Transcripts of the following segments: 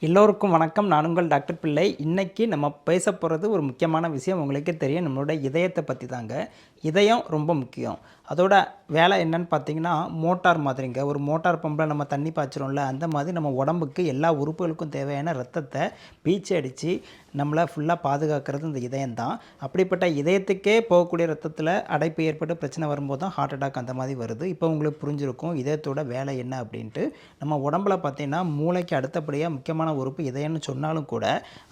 எல்லோருக்கும் வணக்கம். நான் உங்கள் டாக்டர் பிள்ளை. இன்றைக்கி நம்ம பேச போகிறது ஒரு முக்கியமான விஷயம். உங்களுக்கே தெரியும். நம்மளோட இதயத்தை பற்றி தாங்க இதயம் ரொம்ப முக்கியம். அதோட வேலை என்னன்னு பார்த்தீங்கன்னா மோட்டார் மாதிரிங்க. ஒரு மோட்டார் பம்பில் நம்ம தண்ணி பாய்ச்சிரோம்ல அந்த மாதிரி நம்ம உடம்புக்கு எல்லா உறுப்புகளுக்கும் தேவையான ரத்தத்தை பீச்சு அடித்து நம்மளை ஃபுல்லாக பாதுகாக்கிறது இந்த இதயம் தான். அப்படிப்பட்ட இதயத்துக்கே போகக்கூடிய ரத்தத்தில் அடைப்பு ஏற்பட்டு பிரச்சனை வரும்போது தான் ஹார்ட் அட்டாக் அந்த மாதிரி வருது. இப்போ உங்களுக்கு புரிஞ்சிருக்கும் இதயத்தோட வேலை என்ன அப்படின்ட்டு. நம்ம உடம்புல பார்த்தீங்கன்னா மூளைக்கு அடுத்தபடியாக முக்கியமான உறுப்பு இதயம்னு சொன்னாலும் கூட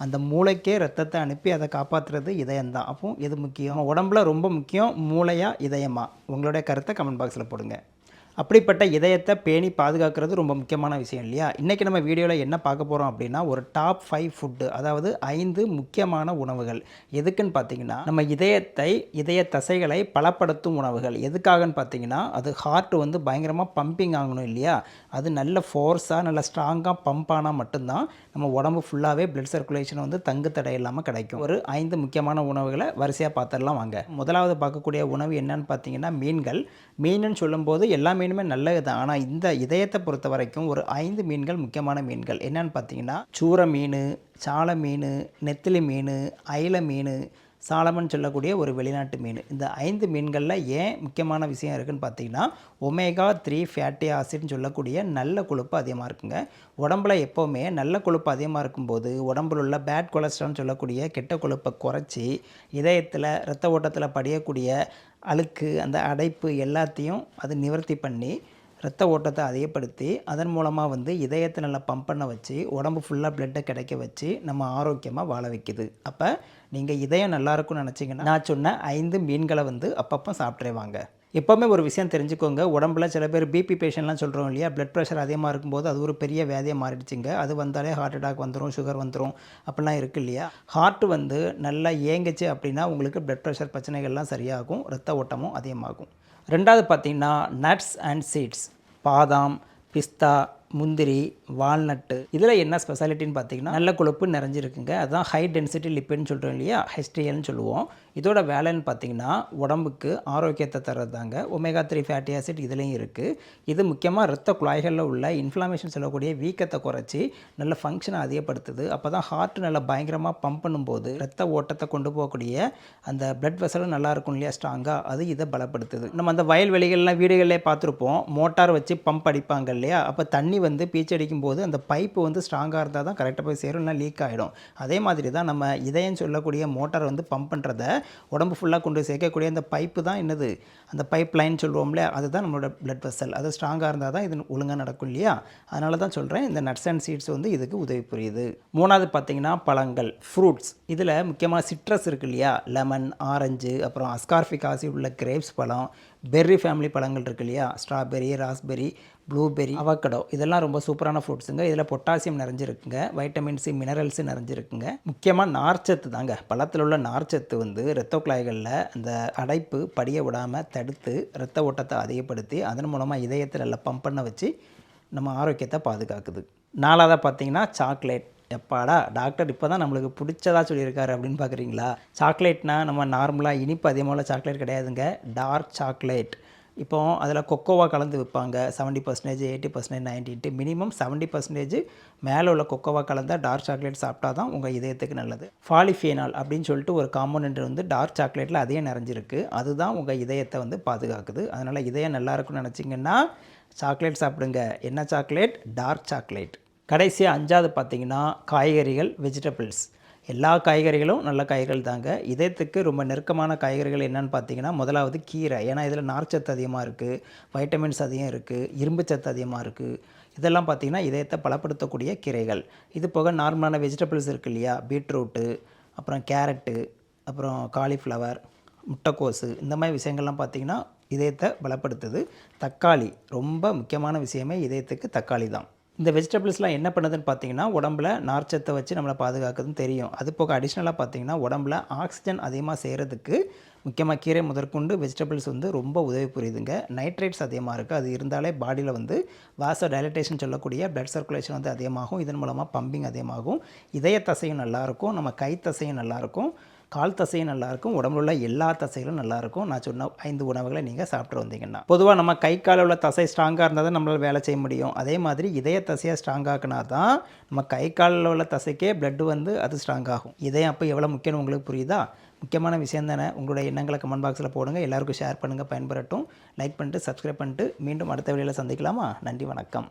அந்த மூளைக்கே ரத்தத்தை அனுப்பி அதை காப்பாற்றுறது இதயம் தான் அப்போ எது முக்கியம்? உடம்புல ரொம்ப முக்கியம் மூளையாக இதயமாக உங்களுக்கு உங்களுடைய கருத்தை கமெண்ட் பாக்ஸில் போடுங்க. அப்படிப்பட்ட இதயத்தை பேணி பாதுகாக்கிறது ரொம்ப முக்கியமான விஷயம் இல்லையா? இன்றைக்கி நம்ம வீடியோவில் என்ன பார்க்க போகிறோம் அப்படின்னா ஒரு டாப் ஃபைவ் ஃபுட்டு அதாவது ஐந்து முக்கியமான உணவுகள். எதுக்குன்னு பார்த்தீங்கன்னா நம்ம இதயத்தை இதய தசைகளை பலப்படுத்தும் உணவுகள். எதுக்காகன்னு பார்த்தீங்கன்னா அது ஹார்ட் வந்து பயங்கரமாக பம்பிங் ஆகணும் இல்லையா? அது நல்ல ஃபோர்ஸாக நல்ல ஸ்ட்ராங்காக பம்ப் ஆனால் மட்டும்தான் நம்ம உடம்பு ஃபுல்லாகவே பிளட் சர்க்குலேஷன் வந்து தங்கு தடை இல்லாமல் கிடைக்கும். ஒரு ஐந்து முக்கியமான உணவுகளை வரிசையாக பார்த்துடலாம் வாங்க. முதலாவது பார்க்கக்கூடிய உணவு என்னன்னு பார்த்தீங்கன்னா மீன்கள். மீனுன்னு சொல்லும்போது எல்லா மீனுமே நல்லது தான் ஆனால் இந்த இதயத்தை பொறுத்த வரைக்கும் ஒரு ஐந்து மீன்கள் முக்கியமான மீன்கள். என்னென்னு பார்த்தீங்கன்னா சூர மீன் சால மீன் நெத்திலி மீன் அயில மீன் சாலமன் சொல்லக்கூடிய ஒரு வெளிநாட்டு மீன். இந்த ஐந்து மீன்களில் ஏன் முக்கியமான விஷயம் இருக்குன்னு பார்த்தீங்கன்னா ஒமேகா த்ரீ ஃபேட்டி ஆசிட்னு சொல்லக்கூடிய நல்ல கொழுப்பு அதிகமாக இருக்குங்க. உடம்புல எப்போவுமே நல்ல கொழுப்பு அதிகமாக இருக்கும்போது உடம்புல உள்ள பேட் கொலஸ்ட்ரால்னு சொல்லக்கூடிய கெட்ட கொழுப்பை குறைச்சி இதயத்தில் இரத்த ஓட்டத்தில் படியக்கூடிய அழுக்கு அந்த அடைப்பு எல்லாத்தையும் அது நிவர்த்தி பண்ணி ரத்த ஓட்டத்தை அதிகப்படுத்தி அதன் மூலமாக வந்து இதயத்தை நல்லா பம்ப் பண்ண வச்சு உடம்பு ஃபுல்லாக பிளட்டை கிடைக்க வச்சு நம்ம ஆரோக்கியமாக வாழ வைக்குது. அப்போ நீங்கள் இதயம் நல்லாயிருக்கும்னு நினச்சிங்கன்னா நான் சொன்ன ஐந்து மீன்களை வந்து அப்பப்போ சாப்பிட்றே வாங்க எப்போவுமே ஒரு விஷயம் தெரிஞ்சுக்கோங்க. உடம்புல சில பேர் பிபி பேஷண்ட்லாம் சொல்கிறோம் இல்லையா? பிளட் ப்ரெஷர் அதிகமாக இருக்கும்போது அது ஒரு பெரிய வியாதியாக மாறிடுச்சுங்க. அது வந்தாலே ஹார்ட் அட்டாக் வந்துடும் சுகர் வந்துடும் அப்படிலாம் இருக்குது இல்லையா? ஹார்ட் வந்து நல்லா ஏங்குச்சு அப்படின்னா உங்களுக்கு பிளட் ப்ரெஷர் பிரச்சனைகள்லாம் சரியாகும் ரத்த ஓட்டமும் அதிகமாகும். ரெண்டாவது பார்த்தீங்கன்னா நட்ஸ் அண்ட் சீட்ஸ் பாதாம் பிஸ்தா முந்திரி வால்நட்டு இதில் என்ன ஸ்பெஷாலிட்டின்னு பார்த்தீங்கன்னா நல்ல கொழுப்பு நிறைஞ்சிருக்குங்க. அதுதான் ஹை டென்சிட்டி லிப்பிட்னு சொல்கிறோம் இல்லையா? ஹெச்டிஎல்னு சொல்லுவோம். இதோட வேலைன்னு பார்த்தீங்கன்னா உடம்புக்கு ஆரோக்கியத்தை தர்றது தாங்க ஒமேகா த்ரீ ஃபேட்டி ஆசிட் இதுலேயும் இருக்குது இது முக்கியமாக ரத்த குழாய்களில் உள்ள இன்ஃப்ளாமேஷன் சொல்லக்கூடிய வீக்கத்தை குறைச்சி நல்ல ஃபங்க்ஷனை அதிகப்படுத்துது. அப்போ தான் ஹார்ட் நல்லா பயங்கரமாக பம்ப் பண்ணும்போது ரத்த ஓட்டத்தை கொண்டு போகக்கூடிய அந்த பிளட் வெசலும் நல்லா இருக்கும் இல்லையா? ஸ்ட்ராங்காக அது இதை பலப்படுத்துது. நம்ம அந்த வயல்வெளிகள்லாம் வீடுகளிலே பார்த்துருப்போம். மோட்டார் வச்சு பம்ப் அடிப்பாங்க இல்லையா? அப்போ தண்ணி வந்து பீச்சடிக்கும் போது அந்த பைப்பு வந்து ஸ்ட்ராங்காக இருந்தால் தான் கரெக்டாக போய் சேரும் இல்லை லீக் ஆகிடும் அதே மாதிரி தான் நம்ம இதயம் சொல்லக்கூடிய மோட்டார் வந்து பம்ப் பண்ணுறத உடம்பு ஃபுல்லாக கொண்டு சேர்க்கக்கூடிய அந்த பைப்பு தான் என்னது? அந்த பைப் லைன் சொல்லுவோம்ல அதுதான் நம்மளோட பிளட் வெசல் அது ஸ்ட்ராங்காக இருந்தால் தான் இது ஒழுங்காக நடக்கும் இல்லையா? அதனால தான் சொல்கிறேன் இந்த நட்ஸ் அண்ட் சீட்ஸ் வந்து இதுக்கு உதவி புரியுது. மூணாவது பார்த்தீங்கன்னா பழங்கள் ஃப்ரூட்ஸ் இதில் முக்கியமாக சிட்ரஸ் இருக்கு இல்லையா? லெமன் ஆரஞ்சு அப்புறம் அஸ்கார்பிக் உள்ள கிரேப்ஸ் பழம் பெர்ரி ஃபேமிலி பழங்கள் இருக்கு இல்லையா? ஸ்ட்ராபெரி ராஸ்பெரி ப்ளூபெரி அவக்கடோ இதெல்லாம் ரொம்ப சூப்பரான ஃப்ரூட்ஸுங்க இதில் பொட்டாசியம் நிறைஞ்சிருக்குங்க. வைட்டமின் சி மினரல்ஸு நிறைஞ்சிருக்குங்க. முக்கியமாக நார்ச்சத்து தாங்க. பழத்தில் உள்ள நார்ச்சத்து வந்து இரத்த குழாய்களில் அந்த அடைப்பு படிய விடாமல் தடுத்து இரத்த ஓட்டத்தை அதிகப்படுத்தி அதன் மூலமாக இதயத்தில் எல்லாம் பம்ப் பண்ண வச்சு நம்ம ஆரோக்கியத்தை பாதுகாக்குது. நாலாவதாக பார்த்தீங்கன்னா சாக்லேட் எப்பாடா டாக்டர் இப்போ தான் நம்மளுக்கு பிடிச்சதா சொல்லியிருக்காரு அப்படின்னு பார்க்குறீங்களா சாக்லேட்னா நம்ம நார்மலாக இனிப்பு அதிகமாக சாக்லேட் கிடையாதுங்க. டார்க் சாக்லேட் இப்போ அதில் கொக்கோவா கலந்து விற்பாங்க. செவன்ட்டி பர்சன்டேஜ் எயிட்டி பர்சன்டேஜ் நைன்ட்டின்ட்டு மினிமம் செவன்ட்டி பர்சன்டேஜ் மேலே உள்ள கொக்கோவா கலந்தால் டார்க் சாக்லேட் சாப்பிட்டா தான் உங்கள் இதயத்துக்கு நல்லது. ஃபாலிஃபியனால் அப்படின்னு சொல்லிட்டு ஒரு காம்போனன்ட் வந்து டார்க் சாக்லேட்டில் அதே நிறைஞ்சிருக்கு. அதுதான் உங்கள் இதயத்தை வந்து பாதுகாக்குது. அதனால் இதயம் நல்லா இருக்கும்னு நினச்சிங்கன்னா சாக்லேட் சாப்பிடுங்க. என்ன சாக்லேட் டார்க் சாக்லேட் கடைசியாக அஞ்சாவது பார்த்தீங்கன்னா காய்கறிகள் வெஜிடபிள்ஸ் எல்லா காய்கறிகளும் நல்ல காய்கறிகள் தாங்க. இதயத்துக்கு ரொம்ப நெருக்கமான காய்கறிகள் என்னென்னு பார்த்தீங்கன்னா முதலாவது கீரை. ஏன்னா இதில் நார்ச்சத்து அதிகமாக இருக்குது வைட்டமின்ஸ் அதிகம் இருக்குது இரும்பு சத்து அதிகமாக இருக்குது இதெல்லாம் பார்த்திங்கன்னா இதயத்தை பலப்படுத்தக்கூடிய கீரைகள். இது போக நார்மலான வெஜிடபிள்ஸ் இருக்குது இல்லையா? பீட்ரூட்டு அப்புறம் கேரட்டு அப்புறம் காலிஃப்ளவர் முட்டைக்கோஸு இந்த மாதிரி விஷயங்கள்லாம் பார்த்திங்கன்னா இதயத்தை பலப்படுத்துது. தக்காளி ரொம்ப முக்கியமான விஷயமே இதயத்துக்கு தக்காளி தான். இந்த வெஜிடபிள்ஸ்லாம் என்ன பண்ணுதுன்னு பார்த்தீங்கன்னா உடம்புல நார்ச்சத்தை வச்சு நம்மளை பாதுகாக்குதுன்னு தெரியும். அது போக அடிஷ்னலாக பார்த்தீங்கன்னா உடம்புல ஆக்சிஜன் அதிகமாக செய்கிறதுக்கு முக்கியமாக கீரை முதற்கொண்டு வெஜிடபிள்ஸ் வந்து ரொம்ப உதவி புரியுதுங்க. நைட்ரேட்ஸ் அதிகமாக இருக்குது அது இருந்தாலே பாடியில் வந்து வாச டைலட்டேஷன் சொல்லக்கூடிய பிளட் சர்க்குலேஷன் வந்து அதிகமாகும். இதன் மூலமாக பம்பிங் அதிகமாகும். இதய தசையும் நல்லாயிருக்கும் நம்ம கை தசையும் நல்லாயிருக்கும் கால் தசையும் நல்லாயிருக்கும் உடம்புல உள்ள எல்லா தசைகளும் நல்லாயிருக்கும். நான் சொன்ன ஐந்து உணவுகளை நீங்கள் சாப்பிட்டு வந்தீங்கன்னா. பொதுவாக நம்ம கை காலில் உள்ள தசை ஸ்ட்ராங்காக இருந்தால் தான் நம்மளால் வேலை செய்ய முடியும். அதே மாதிரி இதய தசையை ஸ்ட்ராங்காக்குனா தான் நம்ம கை காலில் உள்ள தசைக்கே பிளட் வந்து அது ஸ்ட்ராங் ஆகும். இதயம் அப்போ எவ்வளோ முக்கியம்னு உங்களுக்கு புரியுதா? முக்கியமான விஷயம் தானே. உங்களுடைய எண்ணங்களை கமெண்ட் பாக்ஸில் போடுங்க. எல்லாருக்கும் ஷேர் பண்ணுங்கள் பயன்பெறட்டும் லைக் பண்ணிட்டு சப்ஸ்கிரைப் பண்ணிட்டு மீண்டும் அடுத்த வழியில் சந்திக்கலாமா? நன்றி வணக்கம்.